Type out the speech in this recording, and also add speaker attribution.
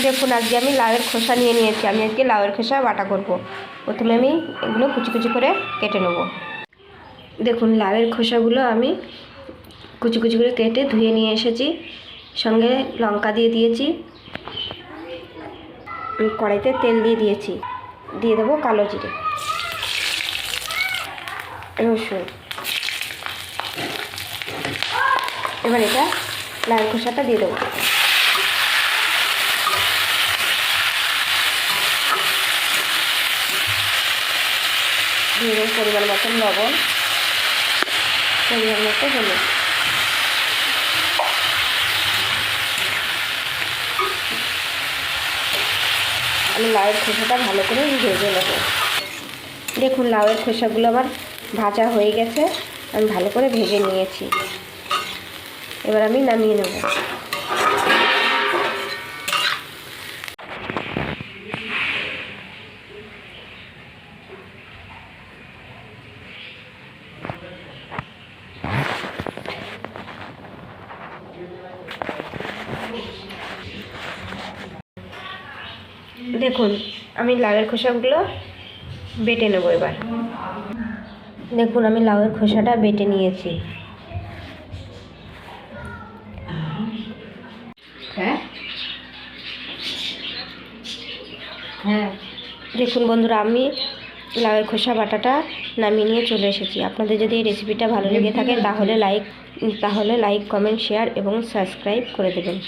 Speaker 1: দেখুন, আজকে আমি লাউয়ের খোসা নিয়ে নিয়েছি। আমি আজকে লাউয়ের খোসা বাটা করব। প্রথমে আমি এগুলো কুচি কুচি করে কেটে নেব। দেখুন, লাউয়ের খোসাগুলো আমি কুচি কুচি করে কেটে ধুয়ে নিয়ে এসেছি। সঙ্গে লঙ্কা দিয়ে দিয়েছি। কড়াইতে তেল দিয়ে দিয়েছি। দিয়ে দেবো কালো জিরে। রসুন। এবার এটা লাল খোসাটা দিয়ে দেবো। দিয়ে পরিমাণ মতন লবণ। পরিমাণ মতো হলুদ। আমি লাউয়ের খোসাটা ভালো করে ভেজে নেব। দেখুন, লাউয়ের খোসাগুলো আমার ভাজা হয়ে গেছে। আমি ভালো করে ভেজে নিয়েছি। এবার আমি নামিয়ে নেব। দেখুন আমি লাউয়ের খোসাগুলো বেটে নেব এবার। দেখুন আমি লাউয়ের খোসাটা বেটে নিয়েছি।
Speaker 2: হ্যাঁ? হ্যাঁ।
Speaker 1: দেখুন বন্ধুরা আমি লাউয়ের খোসা বাটাটা নামিয়ে নিয়ে চলে এসেছি। আপনাদের যদি এই রেসিপিটা ভালো লেগে থাকে তাহলে লাইক তাহলে লাইক কমেন্ট শেয়ার এবং সাবস্ক্রাইব করে দেবেন।